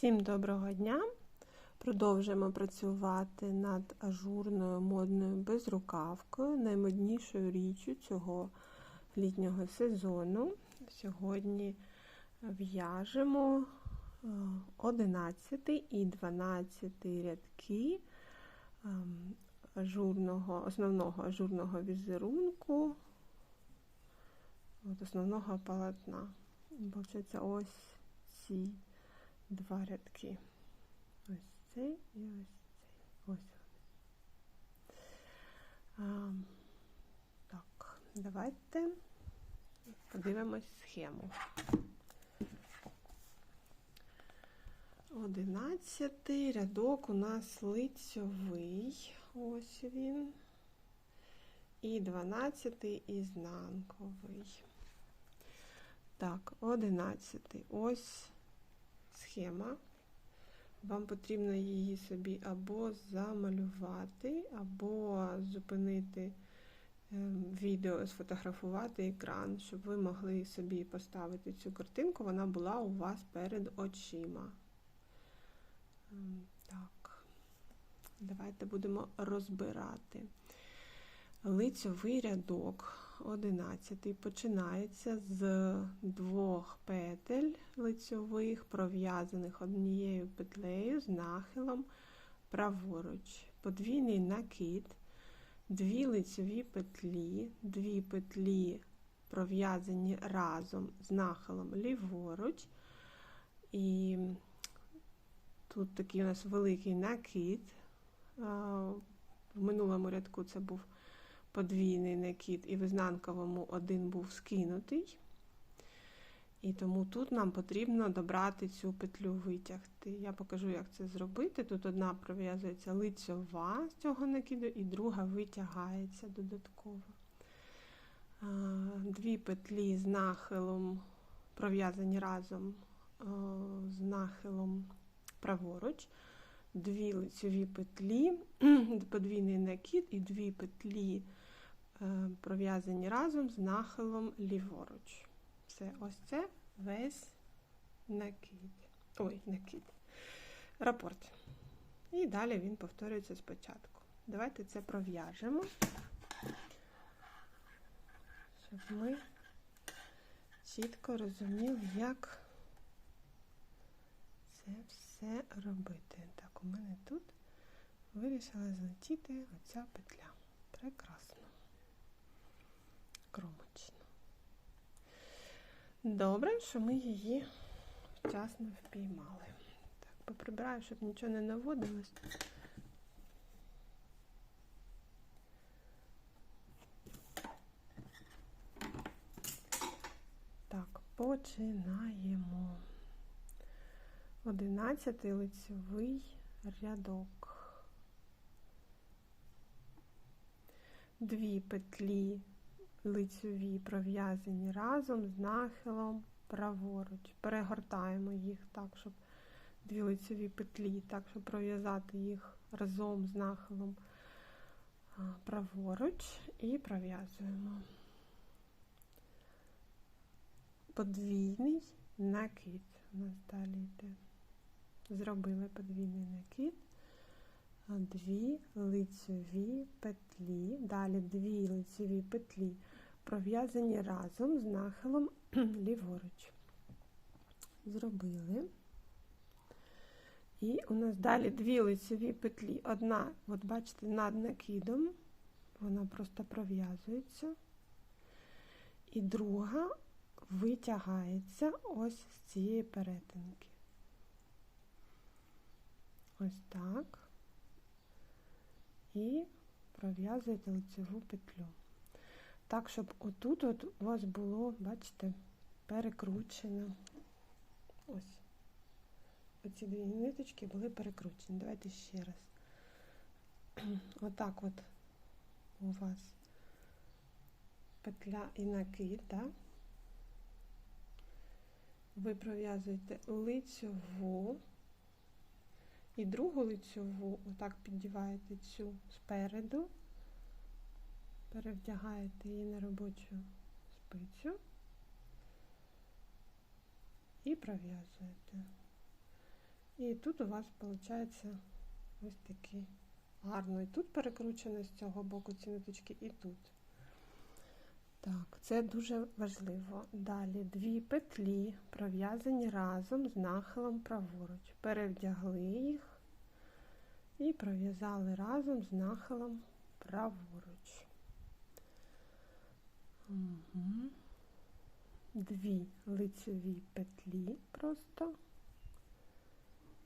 Всім доброго дня! Продовжуємо працювати над ажурною модною безрукавкою, наймоднішою річчю цього літнього сезону. Сьогодні в'яжемо 11 і 12 рядки ем, ажурного, основного ажурного візерунку, от основного полотна. Получається ось ці два рядки. Ось цей і ось цей. Ось. А, так, давайте подивимось схему. Одинадцятий рядок у нас лицьовий, ось він, і дванадцятий ізнанковий. Так, одинадцятий. Ось схема. Вам потрібно її собі або замалювати, або зупинити ем, відео, сфотографувати екран, щоб ви могли собі поставити цю картинку, вона була у вас перед очима. Ем, так, давайте будемо розбирати. Лицьовий рядок 11 починається з двох петель лицьових, пров'язаних однією петлею з нахилом праворуч, подвійний накид, дві лицьові петлі, дві петлі пров'язані разом з нахилом ліворуч. І тут такий у нас великий накид. В минулому рядку це був подвійний накид, і в ізнанковому один був скинутий. І тому тут нам потрібно добрати цю петлю витягти. Я покажу, як це зробити. Тут одна пров'язується лицьова з цього накиду, і друга витягається додатково. Дві петлі з нахилом пров'язані разом з нахилом праворуч, дві лицьові петлі, подвійний накид і дві петлі пров'язані разом з нахилом ліворуч. Все, ось це весь накид. Ой, накид. Рапорт. І далі він повторюється спочатку. Давайте це пров'яжемо, щоб ми чітко розуміли, як це все робити. Так, у мене тут вирішила злетіти оця петля. Прекрасно кромочно. Добре, що ми її вчасно впіймали. Так, поприбираю, щоб нічого не наводилось. Так, починаємо. Одинадцятий лицевий рядок. Дві петлі лицьові пров'язані разом з нахилом праворуч. Перегортаємо їх так, щоб дві лицьові петлі, так, щоб пров'язати їх разом з нахилом праворуч і пров'язуємо. Подвійний накид. У нас далі йде. Зробили подвійний накид дві лицьові петлі, далі дві лицьові петлі, пров'язані разом з нахилом ліворуч. Зробили. І у нас далі дві лицеві петлі. Одна, от бачите, над накидом, вона просто пров'язується. І друга витягається ось з цієї перетинки. Ось так і пров'язуєте лицеву петлю. Так, щоб отут от у вас було, бачите, перекручено. Ось. Оці дві ниточки були перекручені. Давайте ще раз. Отак от у вас петля і накид, так? Ви пров'язуєте лицьову. І другу лицьову, отак піддіваєте цю спереду, перевдягаєте її на робочу спицю і пров'язуєте. І тут у вас виходить ось такий гарно. І тут перекручено з цього боку ці ниточки, і тут. Так, це дуже важливо. Далі дві петлі пров'язані разом з нахилом праворуч. Перевдягли їх і пров'язали разом з нахилом праворуч. Дві лицеві петлі просто,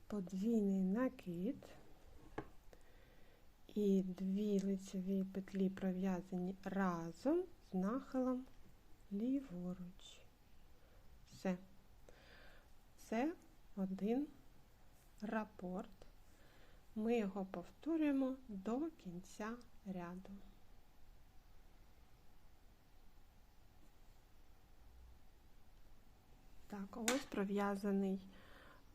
подвійний накид і дві лицеві петлі пров'язані разом з нахилом ліворуч. Все. Це один рапорт. Ми його повторюємо до кінця ряду. Так, ось пров'язаний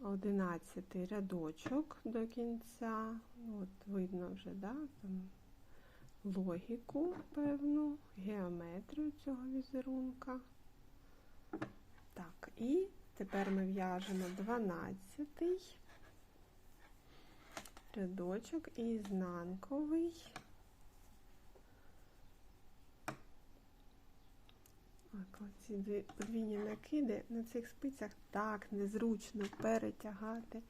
11 рядочок до кінця. От видно вже, да, там логіку певну, геометрію цього візерунка. Так, і тепер ми в'яжемо 12 рядочок і ізнанковий. Оці дві подвійні накиди на цих спицях так незручно перетягати.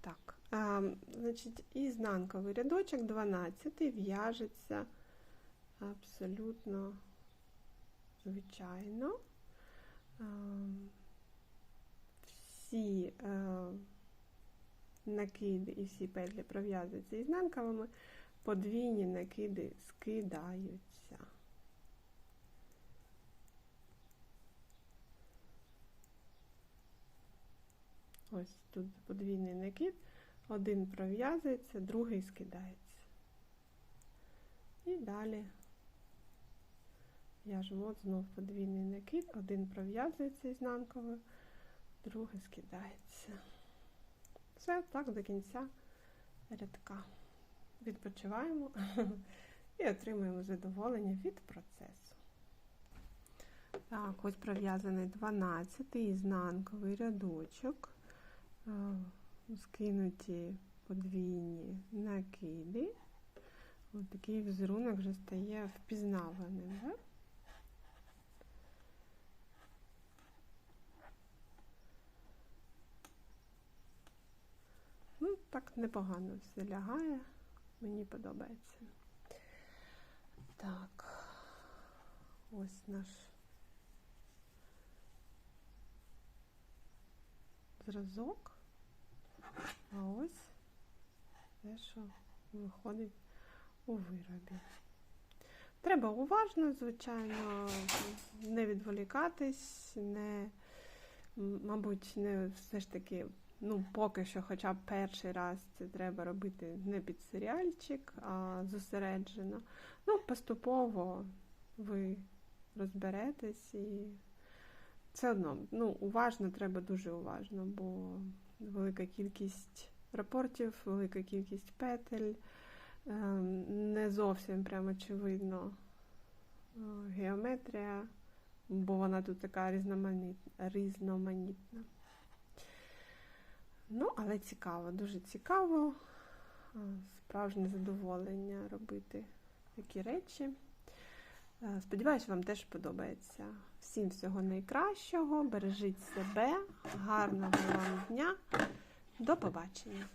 Так, а, значить, ізнанковий рядочок 12 в'яжеться абсолютно звичайно. А, всі а, накиди і всі петлі пров'язуються ізнанковими подвійні накиди скидаються. Ось тут подвійний накид, один пров'язується, другий скидається. І далі в'яжемо от знов подвійний накид, один пров'язується ізнанковою, другий скидається. Все так до кінця рядка відпочиваємо і отримуємо задоволення від процесу. Так, ось пров'язаний 12-й ізнанковий рядочок, скинуті подвійні накиди. Ось такий візерунок вже стає впізнаваним. Да? Ну, так непогано все лягає. Мені подобається. Так, ось наш зразок, а ось те, що виходить у виробі. Треба уважно, звичайно, не відволікатись, не, мабуть, не все ж таки ну, поки що, хоча б перший раз це треба робити не під серіальчик, а зосереджено. Ну, поступово ви розберетесь і все одно, ну, уважно треба дуже уважно, бо велика кількість рапортів, велика кількість петель, ем, не зовсім прямо очевидно е, геометрія, бо вона тут така різноманітна. Ну, але цікаво, дуже цікаво, справжнє задоволення робити такі речі. Сподіваюсь, вам теж подобається. Всім всього найкращого, бережіть себе, гарного вам дня. До побачення!